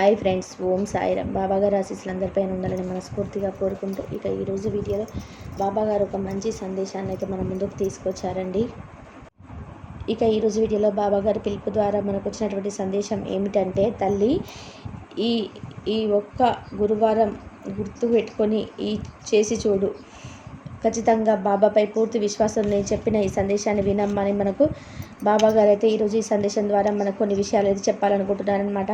Hi friends Om Sairam. బాబా గారు ఆశీస్సులు అందరిపైన ఉండాలని మనస్ఫూర్తిగా కోరుకుంటూ ఇక ఈరోజు వీడియోలో బాబా గారు ఒక మంచి సందేశాన్ని అయితే మన ముందుకు తీసుకొచ్చారండి. ఇక ఈరోజు వీడియోలో బాబా గారి పిలుపు ద్వారా మనకు వచ్చినటువంటి సందేశం ఏమిటంటే తల్లి ఈ ఈ ఒక్క గురువారం గుర్తు పెట్టుకొని ఈ చేసి చూడు. ఖచ్చితంగా బాబాపై పూర్తి విశ్వాసం నేను చెప్పిన ఈ సందేశాన్ని వినమ్మని మనకు బాబా గారు అయితే ఈరోజు ఈ సందేశం ద్వారా మనకు కొన్ని విషయాలు అయితే చెప్పాలనుకుంటున్నారనమాట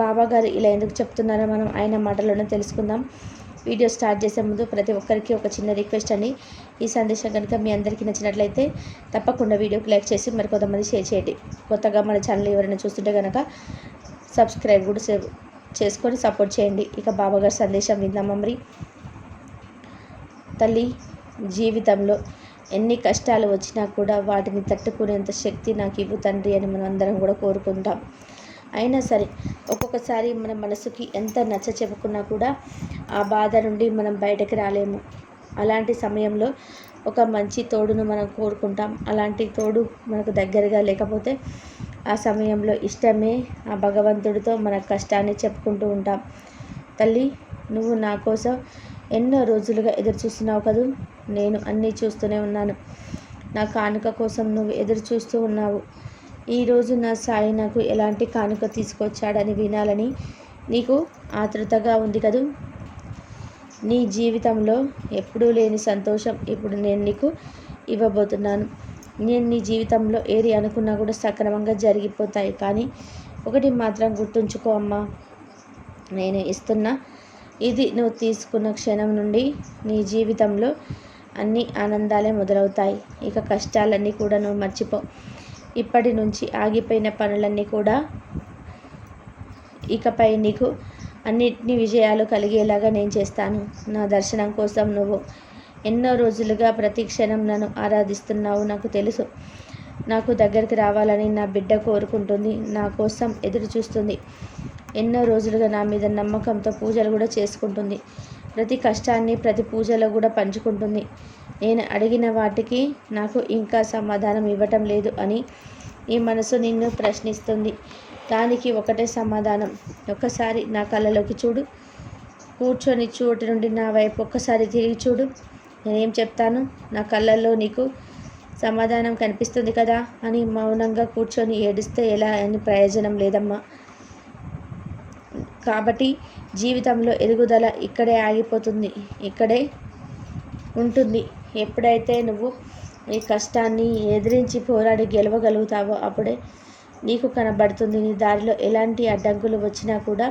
బాబా గారు ఇలా ఎందుకు చెప్తున్నారో మనం ఆయన మాటల్లోనే తెలుసుకుందాం. వీడియో స్టార్ట్ చేసే ముందు ప్రతి ఒక్కరికి ఒక చిన్న రిక్వెస్ట్ అని ఈ సందేశం కనుక మీ అందరికీ నచ్చినట్లయితే తప్పకుండా వీడియోకి లైక్ చేసి మరి కొంతమంది షేర్ చేయండి. కొత్తగా మన ఛానల్ ఎవరైనా చూస్తుంటే కనుక సబ్స్క్రైబ్ కూడా సేవ్ చేసుకొని సపోర్ట్ చేయండి. ఇక బాబా గారి సందేశం విందామా మరి? తల్లి జీవితంలో ఎన్ని కష్టాలు వచ్చినా కూడా వాటిని తట్టుకునేంత శక్తి నాకు ఇవ్వు తండ్రి అని మనం అందరం కూడా కోరుకుంటాం. అయినా సరే ఒక్కొక్కసారి మన మనసుకి ఎంత నచ్చ చెప్పుకున్నా కూడా ఆ బాధ నుండి మనం బయటకు రాలేము. అలాంటి సమయంలో ఒక మంచి తోడును మనం కోరుకుంటాం. అలాంటి తోడు మనకు దగ్గరగా లేకపోతే ఆ సమయంలో ఇష్టమే ఆ భగవంతుడితో మన కష్టాన్ని చెప్పుకుంటూ ఉంటాం. తల్లి నువ్వు నా కోసం ఎన్నో రోజులుగా ఎదురు చూస్తున్నావు కదూ? నేను అన్నీ చూస్తూనే ఉన్నాను. నా కానుక కోసం నువ్వు ఎదురు చూస్తూ ఉన్నావు. ఈరోజు నా సాయి నాకు ఎలాంటి కానుక తీసుకొచ్చాడని వినాలని నీకు ఆతృతగా ఉంది కదూ? నీ జీవితంలో ఎప్పుడూ లేని సంతోషం ఇప్పుడు నేను నీకు ఇవ్వబోతున్నాను. నేను నీ జీవితంలో ఏది అనుకున్నా కూడా సక్రమంగా జరిగిపోతాయి. కానీ ఒకటి మాత్రం గుర్తుంచుకో అమ్మా నేను ఇస్తున్న ఇది నువ్వు తీసుకున్న క్షణం నుండి నీ జీవితంలో అన్ని ఆనందాలే మొదలవుతాయి. ఇక కష్టాలన్నీ కూడా నువ్వు మర్చిపో. ఇప్పటి నుంచి ఆగిపోయిన పనులన్నీ కూడా ఇకపై నీకు అన్నిటినీ విజయాలు కలిగేలాగా నేను చేస్తాను. నా దర్శనం కోసం నువ్వు ఎన్నో రోజులుగా ప్రతి క్షణం నన్ను ఆరాధిస్తున్నావు. నాకు తెలుసు నాకు దగ్గరికి రావాలని నా బిడ్డ కోరుకుంటుంది. నా కోసం ఎదురు చూస్తుంది ఎన్నో రోజులుగా నా మీద నమ్మకంతో పూజలు కూడా చేసుకుంటుంది. ప్రతి కష్టాన్ని ప్రతి పూజలో కూడా పంచుకుంటుంది. నేను అడిగిన వాటికి నాకు ఇంకా సమాధానం ఇవ్వటం లేదు అని ఈ మనసు నిన్ను ప్రశ్నిస్తుంది. దానికి ఒకటే సమాధానం. ఒక్కసారి నా కళ్ళలోకి చూడు. కూర్చొని చోటు నుండి నా వైపు ఒక్కసారి తిరిగి చూడు. నేనేం చెప్తాను? నా కళ్ళల్లో నీకు సమాధానం కనిపిస్తుంది కదా అని మౌనంగా కూర్చొని ఏడిస్తే ఎలా అని ప్రయోజనం లేదమ్మా. కాబట్టి జీవితంలో ఎదుగుదల ఇక్కడే ఆగిపోతుంది. ఇక్కడే ఉంటుంది. ఎప్పుడైతే నువ్వు ఏ కష్టాన్ని ఎదిరించి పోరాడి గెలవగలుగుతావో అప్పుడే నీకు కనబడుతుంది నీ దారిలో ఎలాంటి అడ్డంకులు వచ్చినా కూడా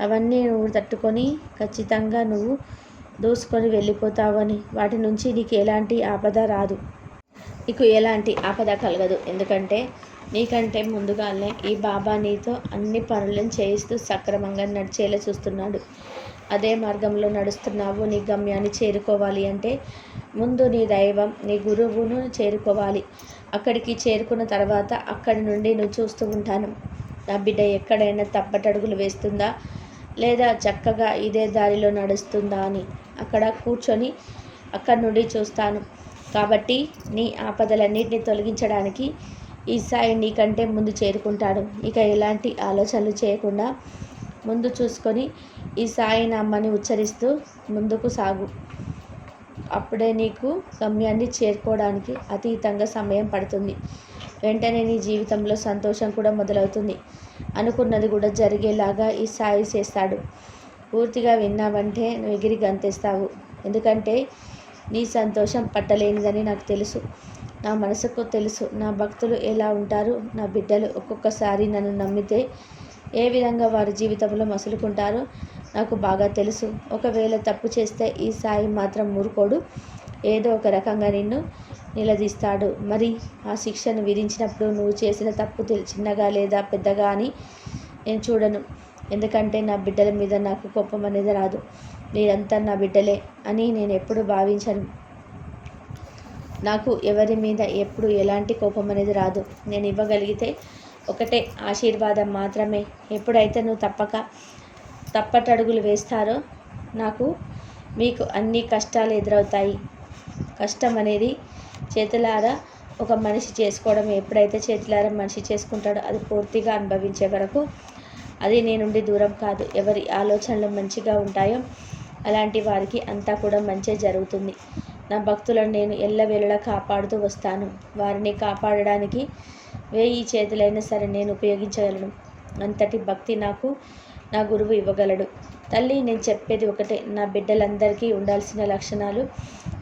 అవన్నీ నువ్వు తట్టుకొని ఖచ్చితంగా నువ్వు దూసుకొని వెళ్ళిపోతావని వాటి నుంచి నీకు ఎలాంటి ఆపద రాదు. నీకు ఎలాంటి ఆపద కలగదు. ఎందుకంటే నీకంటే ముందుగానే ఈ బాబా నీతో అన్ని పనులను చేయిస్తూ సక్రమంగా నడిచేలా చూస్తున్నాడు. అదే మార్గంలో నడుస్తున్నావు నీ గమ్యాన్ని చేరుకోవాలి అంటే ముందు నీ దైవం నీ గురువును చేరుకోవాలి. అక్కడికి చేరుకున్న తర్వాత అక్కడి నుండి నువ్వు చూస్తూ ఉంటాను. నా బిడ్డ ఎక్కడైనా తప్పటడుగులు వేస్తుందా? లేదా చక్కగా ఇదే దారిలో నడుస్తుందా అని అక్కడ కూర్చొని అక్కడి నుండి చూస్తాను. కాబట్టి నీ ఆపదలన్నింటినీ తొలగించడానికి ఈ సాయి నీకంటే ముందు చేరుకుంటాడు ఇక ఎలాంటి ఆలోచనలు చేయకుండా ముందు చూసుకొని ఈ సాయి నామాన్ని ఉచ్చరిస్తూ ముందుకు సాగు. అప్పుడే నీకు గమ్యాన్ని చేరుకోవడానికి అతీతంగా సమయం పడుతుంది. వెంటనే నీ జీవితంలో సంతోషం కూడా మొదలవుతుంది. అనుకున్నది కూడా జరిగేలాగా ఈ సాయి చేస్తాడు. పూర్తిగా విన్నావంటే నువ్వు ఎగిరి గంతేస్తావు. ఎందుకంటే నీ సంతోషం పట్టలేనిదని నాకు తెలుసు. నా మనసుకు తెలుసు. నా భక్తులు ఎలా ఉంటారు? నా బిడ్డలు ఒక్కొక్కసారి నన్ను నమ్మితే ఏ విధంగా వారి జీవితంలో మసులుకుంటారో నాకు బాగా తెలుసు. ఒకవేళ తప్పు చేస్తే ఈ సాయి మాత్రం ఊరుకోడు. ఏదో ఒక రకంగా నిన్ను నిలదీస్తాడు. మరి ఆ శిక్షను విధించినప్పుడు నువ్వు చేసిన తప్పు చిన్నగా లేదా పెద్దగా అని నేను చూడను. ఎందుకంటే నా బిడ్డల మీద నాకు కోపం అనేది రాదు. మీరంతా నా బిడ్డలే అని నేను ఎప్పుడు భావించను. నాకు ఎవరి మీద ఎప్పుడు ఎలాంటి కోపం అనేది రాదు. నేను ఇవ్వగలిగితే ఒకటే ఆశీర్వాదం మాత్రమే. ఎప్పుడైతే నువ్వు తప్పక తప్పటడుగులు వేస్తారో నాకు మీకు అన్ని కష్టాలు ఎదురవుతాయి. కష్టం అనేది చేతులారా ఒక మనిషి చేసుకోవడం ఎప్పుడైతే చేతులారా మనిషి చేసుకుంటాడో అది పూర్తిగా అనుభవించే వరకు అది నీ నుండి దూరం కాదు. ఎవరి ఆలోచనలు మంచిగా ఉంటాయో అలాంటి వారికి అంతా కూడా మంచి జరుగుతుంది. నా భక్తులను నేను ఎల్లవేళలా కాపాడుతూ వస్తాను. వారిని కాపాడడానికి వేయి చేతులైనా సరే నేను ఉపయోగించగలను. అంతటి భక్తి నాకు నా గురువు ఇవ్వగలడు. తల్లి నేను చెప్పేది ఒకటే. నా బిడ్డలందరికీ ఉండాల్సిన లక్షణాలు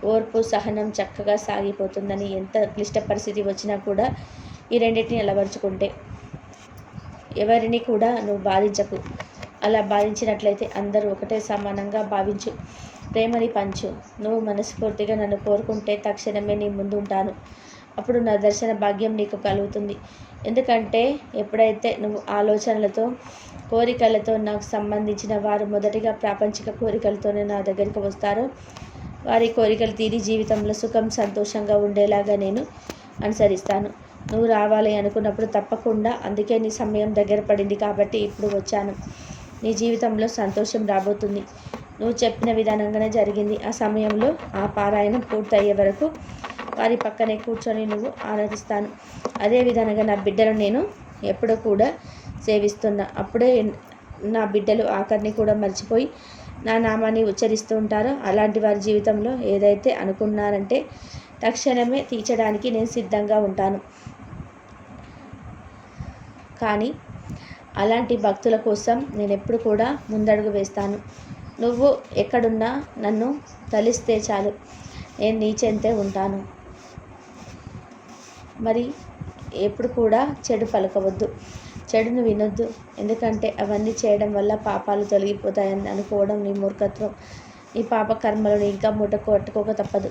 ఓర్పు సహనం చక్కగా సాగిపోతుందని ఎంత క్లిష్ట పరిస్థితి వచ్చినా కూడా ఈ రెండింటిని అలవరుచుకుంటే ఎవరిని కూడా నువ్వు బాధించకు. అలా భావించినట్లయితే అందరూ ఒకటే సమానంగా భావించు. ప్రేమని పంచు. నువ్వు మనస్ఫూర్తిగా నన్ను కోరుకుంటే తక్షణమే నీ ముందు ఉంటాను అప్పుడు నా దర్శన భాగ్యం నీకు కలుగుతుంది. ఎందుకంటే ఎప్పుడైతే నువ్వు ఆలోచనలతో కోరికలతో నాకు సంబంధించిన వారు మొదటిగా ప్రాపంచిక కోరికలతోనే నా దగ్గరికి వస్తారో వారి కోరికలు తీరి జీవితంలో సుఖం సంతోషంగా ఉండేలాగా నేను అనుసరిస్తాను. నువ్వు రావాలి అనుకున్నప్పుడు తప్పకుండా అందుకే నీ సమయం దగ్గర పడింది కాబట్టి ఇప్పుడు వచ్చాను. నీ జీవితంలో సంతోషం రాబోతుంది. నువ్వు చెప్పిన విధానంగానే జరిగింది. ఆ సమయంలో ఆ పారాయణం పూర్తయ్యే వరకు వారి పక్కనే కూర్చొని నువ్వు ఆనందిస్తాను అదే విధంగా నా బిడ్డను నేను ఎప్పుడూ కూడా సేవిస్తున్నా. అప్పుడే నా బిడ్డలు ఆఖరిని కూడా మర్చిపోయి నా నామాన్ని ఉచ్చరిస్తూ ఉంటారో. అలాంటి వారి జీవితంలో ఏదైతే అనుకున్నారంటే తక్షణమే తీర్చడానికి నేను సిద్ధంగా ఉంటాను. కానీ అలాంటి భక్తుల కోసం నేను ఎప్పుడు కూడా ముందడుగు వేస్తాను. నువ్వు ఎక్కడున్నా నన్ను తలిస్తే చాలు. నేను నీ చెంతే ఉంటాను. మరి ఎప్పుడు కూడా చెడు పలకవద్దు. చెడును వినొద్దు. ఎందుకంటే అవన్నీ చేయడం వల్ల పాపాలు తొలగిపోతాయని అనుకోవడం నీ మూర్ఖత్వం. నీ పాప కర్మలను ఇంకా మూట కొట్టుకోక తప్పదు.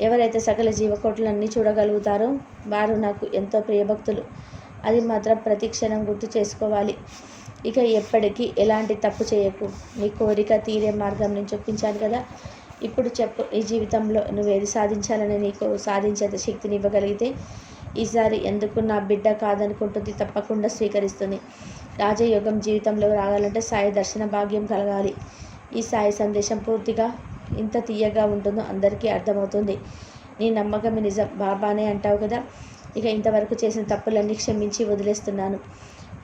ఎవరైతే సకల జీవకోట్లన్నీ చూడగలుగుతారో వారు నాకు ఎంతో ప్రియభక్తులు. అది మాత్రం ప్రతిక్షణం గుర్తు చేసుకోవాలి. ఇక ఎప్పటికీ ఎలాంటి తప్పు చేయకు. నీ కోరిక తీరే మార్గం నేను చూపించాను కదా. ఇప్పుడు చెప్పు ఈ జీవితంలో నువ్వు ఏది సాధించాలని నీకు సాధించే శక్తిని ఇవ్వగలిగితే ఈసారి ఎందుకు నా బిడ్డ కాదనుకుంటుంది తప్పకుండా స్వీకరిస్తుంది. రాజయోగం జీవితంలో రావాలంటే సాయి దర్శన భాగ్యం కలగాలి. ఈ సాయి సందేశం పూర్తిగా ఇంత తీయగా ఉంటుందో అందరికీ అర్థమవుతుంది. నీ నమ్మకం నిజం. బాబానే అంటావు కదా. ఇక ఇంతవరకు చేసిన తప్పులన్నీ క్షమించి వదిలేస్తున్నాను.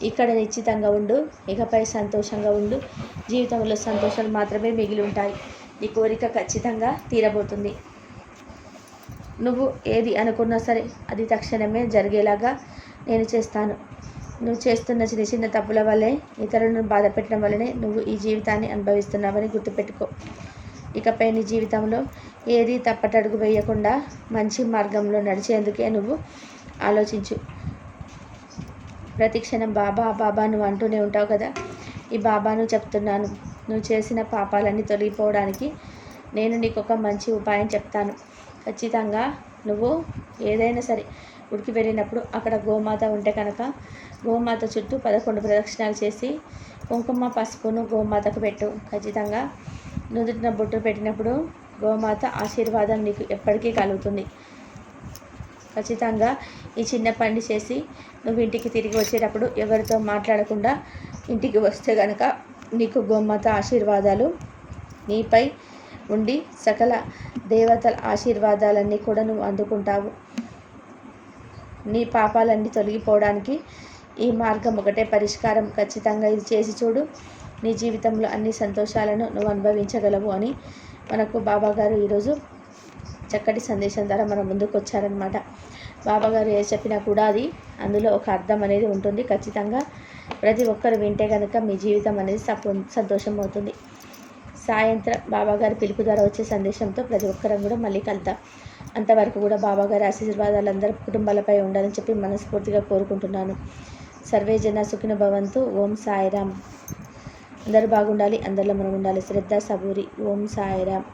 ఇక్కడ నిశ్చితంగా ఉండు ఇకపై సంతోషంగా ఉండు. జీవితంలో సంతోషాలు మాత్రమే మిగిలి ఉంటాయి. నీ కోరిక ఖచ్చితంగా తీరబోతుంది. నువ్వు ఏది అనుకున్నా సరే అది తక్షణమే జరిగేలాగా నేను చేస్తాను. నువ్వు చేస్తున్న చిన్న చిన్న తప్పుల వల్లే ఇతరులను బాధ పెట్టడం వల్లనే నువ్వు ఈ జీవితాన్ని అనుభవిస్తున్నావని గుర్తుపెట్టుకో. ఇకపై నీ జీవితంలో ఏది తప్పటడుగు వేయకుండా మంచి మార్గంలో నడిచేందుకే నువ్వు ఆలోచించు. ప్రతిక్షణం బాబా బాబా నువ్వు అంటూనే ఉంటావు కదా. ఈ బాబాను చెప్తున్నాను. నువ్వు చేసిన పాపాలన్నీ తొలగిపోవడానికి నేను నీకు ఒక మంచి ఉపాయం చెప్తాను. ఖచ్చితంగా నువ్వు ఏదైనా సరే ఉడికి వెళ్ళినప్పుడు అక్కడ గోమాత ఉంటే కనుక గోమాత చుట్టూ పదకొండు ప్రదక్షిణాలు చేసి కుంకుమ పసుపును గోమాతకు పెట్టు. ఖచ్చితంగా నుదుటిన బొట్టు పెట్టినప్పుడు గోమాత ఆశీర్వాదం నీకు ఎప్పటికీ కలుగుతుంది. ఖచ్చితంగా ఈ చిన్న పని చేసి నువ్వు ఇంటికి తిరిగి వచ్చేటప్పుడు ఎవరితో మాట్లాడకుండా ఇంటికి వస్తే కనుక నీకు గోమాత ఆశీర్వాదాలు నీపై ఉండి సకల దేవతల ఆశీర్వాదాలన్నీ కూడా నువ్వు అందుకుంటావు. నీ పాపాలన్నీ తొలగిపోవడానికి ఈ మార్గం ఒకటే పరిష్కారం. ఖచ్చితంగా ఇది చేసి చూడు. నీ జీవితంలో అన్ని సంతోషాలను నువ్వు అనుభవించగలవు అని మనకు బాబాగారు ఈరోజు చక్కటి సందేశం ద్వారా మన ముందుకు వచ్చారనమాట బాబాగారు ఏ చెప్పినా కూడా అది అందులో ఒక అర్థం అనేది ఉంటుంది. ఖచ్చితంగా ప్రతి ఒక్కరు వింటే కనుక మీ జీవితం అనేది సంతోషం అవుతుంది. సాయంత్రం బాబాగారి పిలుపు ద్వారా వచ్చే సందేశంతో ప్రతి ఒక్కరం కూడా మళ్ళీ కలుద్దాం. అంతవరకు కూడా బాబాగారి ఆశీర్వాదాలు అందరి కుటుంబాలపై ఉండాలని చెప్పి మనస్ఫూర్తిగా కోరుకుంటున్నాను. సర్వే జన సుఖిన భవంతు. ఓం సాయిరామ్. అందరూ బాగుండాలి అందరిలో మనం ఉండాలి. శ్రద్ధ సబూరి. ఓం సాయిరామ్.